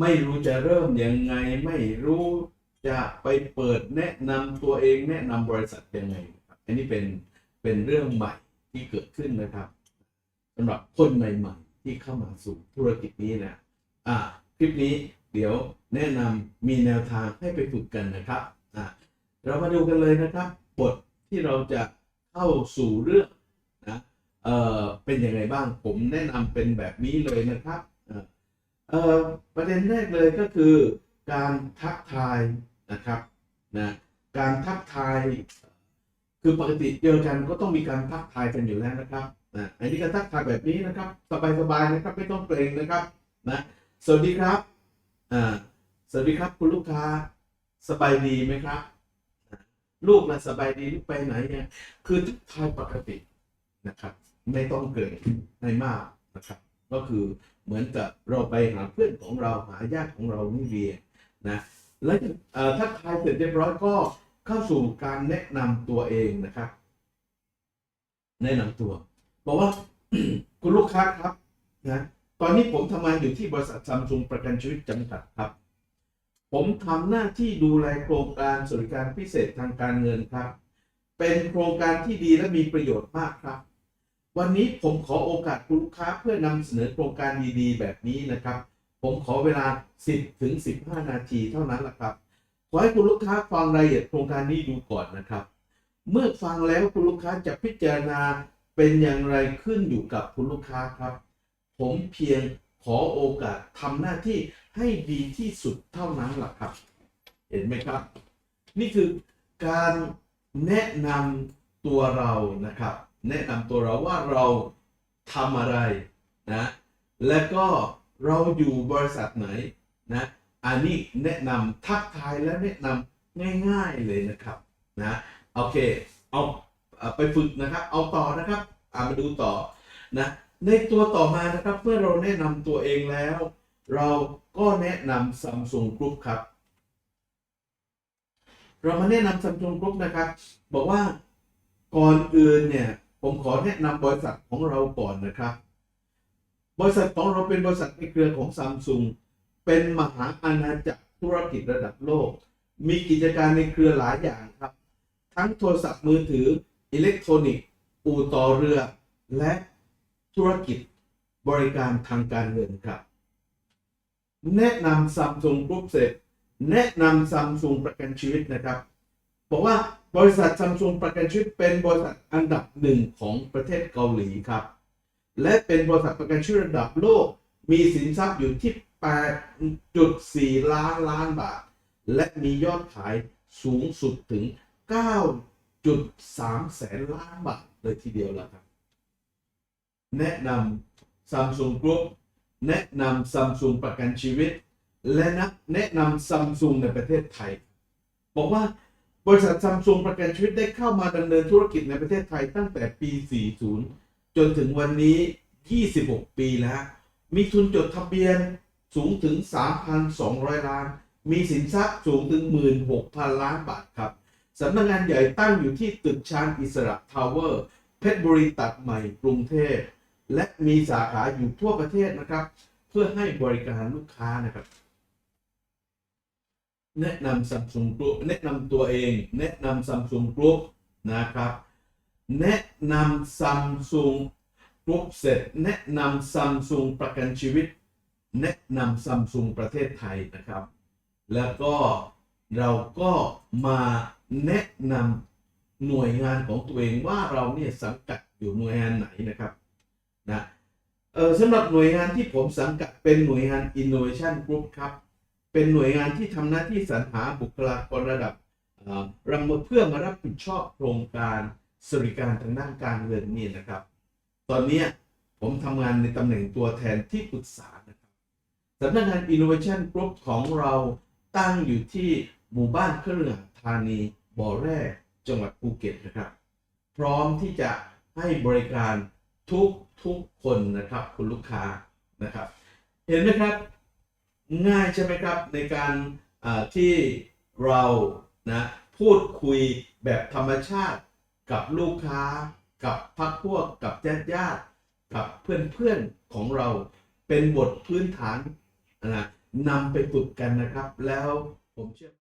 ไม่รู้จะเริ่มยังไง ไม่รู้จะไปเปิดแนะนำตัวเองแนะนำบริษัทยังไงครับอันนี้เป็นเป็นเรื่องใหม่ที่เกิดขึ้นนะครับสำหรับคนใหม่ๆที่เข้ามาสู่ธุรกิจนี้นะอ่าคลิปนี้เดี๋ยวแนะนำมีแนวทางให้ไปฝึกกันนะครับอ่าเรามาดูกันเลยนะครับบทที่เราจะเข้าสู่เรื่องนะเอ่อเป็นยังไงบ้างผมแนะนำเป็นแบบนี้เลยนะครับอ่า เอ่อประเด็นแรกเลยก็คือการทักทายนะครับนะการทักทายคือปกติเจอกันก็ต้องมีการทักทายกันอยู่แล้วนะครับนะอันนี้ก็ทักทายแบบนี้นะครับ สบายๆนะครับไม่ต้องเกรงนะครับนะสวัสดีครับอ่าสวัสดีครับคุณลูกค้าสบายดีไหมครับ ลูกนะสบายดีลูกไปไหนเนี่ยคือทักทายปกตินะครับ ไม่ต้องเกรงให้มาก ก็คือเหมือนกับเราไปหาเพื่อนของเราหาญาติของเรานี่เรียนนะแล้วถ้าทายเสร็จเรียบร้อยก็เข้าสู่การแนะนำตัวเองนะครับ แนะนำตัวบอกว่าคุณลูกค้าครับนะตอนนี้ผมทำงานอยู่ที่บริษัทซัมซุงประกันชีวิตจำกัดครับ ผมทำหน้าที่ดูแลโครงการสวัสดิการพิเศษทางการเงินครับ เป็นโครงการที่ดีและมีประโยชน์มากครับ วันนี้ผมขอโอกาสคุณลูกค้าเพื่อนำเสนอโครงการดีๆ แบบนี้นะครับ ผมขอเวลา 10ถึง15 นาทีเท่านั้นแหละครับ ขอให้คุณลูกค้าฟังรายละเอียดโครงการนี้ดูก่อนนะครับ เมื่อฟังแล้วคุณลูกค้าจะพิจารณาเป็นอย่างไรขึ้นอยู่กับคุณลูกค้าครับ ผมเพียงขอโอกาสทำหน้าที่ให้ดีที่สุดเท่านั้นแหละครับ เห็นไหมครับ นี่คือการแนะนำ ตัวเรานะครับ แนะนำตัวเราว่าเราทำอะไรนะและก็เราอยู่บริษัทไหนนะอันนี้แนะนำทักทายและแนะนำง่ายๆเลยนะครับนะโอเคเอาไปฝึกนะครับ เอาต่อนะครับอามาดูต่อนะในตัวต่อมานะครับเมื่อเราแนะนำตัวเองแล้ว เราก็แนะนำ Samsung Group ครับ เรามาแนะนำ Samsung Group นะครับ บอกว่า ก่อนอื่นเนี่ยผมขอแนะนำบริษัทของเราก่อนนะครับ บริษัทของเราเป็นบริษัทในเครือของซัมซุงเป็นมหาอาณาจักรธุรกิจระดับโลก มีกิจการในเครือหลายอย่างครับ ทั้งโทรศัพท์มือถืออิเล็กทรอนิกส์อู่ต่อเรือ และธุรกิจบริการทางการเงินครับ แนะนำซัมซุงกรุ๊ปเสร็จแนะนำซัมซุงประกันชีวิตนะครับ บอกว่า บริษัทซัมซุงประกันชีวิตเป็นบริษัทอันดับหนึ่งของประเทศเกาหลีครับ และเป็นบริษัทประกันชีวิตระดับโลก มีสินทรัพย์อยู่ที่ 8.4 ล้านล้านบาท และมียอดขายสูงสุดถึง 9.3 แสนล้านบาทเลยทีเดียวละครับ แนะนำ Samsung Group แนะนำ Samsung ประกันชีวิต และนะแนะนำ Samsung ในประเทศไทย บอกว่า บริษัท Samsung ประกันชีวิตได้เข้ามาดำเนินธุรกิจในประเทศไทยตั้งแต่ปี 40 จนถึงวันนี้ 26 ปีแล้ว มีทุนจดทะเบียนสูงถึง 3,200 ล้าน มีสินทรัพย์สูงถึง 16,000 ล้านบาทครับ สำนักงานใหญ่ตั้งอยู่ที่ตึกชานอิสระทาวเวอร์ เพชรบุรีตัดใหม่กรุงเทพ และมีสาขาอยู่ทั่วประเทศนะครับ เพื่อให้บริการลูกค้านะครับ แนะนำ Samsung Group แนะนำตัวเอง แนะนำ Samsung Group นะครับ แนะนำ Samsung Group เสร็จ แนะนำ Samsung ประกันชีวิต แนะนำ Samsung ประเทศไทยนะครับ แล้วก็เราก็มาแนะนำหน่วยงานของตัวเองว่าเราเนี่ยสังกัดอยู่หน่วยงานไหนนะครับนะสำหรับหน่วยงานที่ผมสังกัดเป็นหน่วยงาน Innovation Group ครับ เป็นหน่วยงานที่ทำหน้าที่สรรหาบุคลากรระดับรามาเพื่อมารับผิดชอบโครงการสวัสดิการทางด้านการเงินนี่นะครับ ตอนนี้ผมทำงานในตำแหน่งตัวแทนที่ปรึกษานะครับสำนักงาน Innovation Group ของเราตั้งอยู่ที่หมู่บ้านเครือธานีบ่อแร่จังหวัดภูเก็ตนะครับ พร้อมที่จะให้บริการทุกทุกคนนะครับ คุณลูกค้านะครับ เห็นไหมครับ ง่ายใช่ไหมครับ ในการที่เรานะพูดคุยแบบธรรมชาติกับลูกค้า กับพักพวกกับญาติญาติกับเพื่อนๆของเราเป็นบทพื้นฐานนะนำไปฝึกกันนะครับ แล้วผมเชื่อ